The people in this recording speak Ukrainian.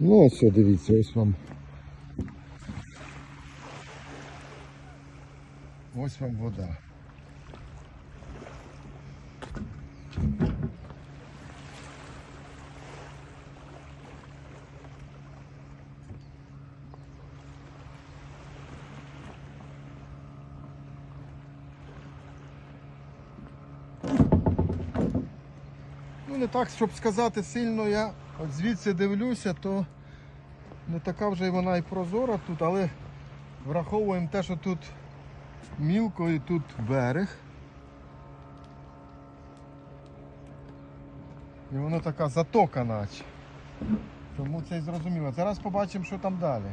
Ну ось все, дивіться, ось вам. Ось вам вода. Не так, щоб сказати сильно, я от звідси дивлюся, то не така вже вона і прозора тут, але враховуємо те, що тут мілко і тут берег. І воно така затока наче. Тому це і зрозуміло. Зараз побачимо, що там далі.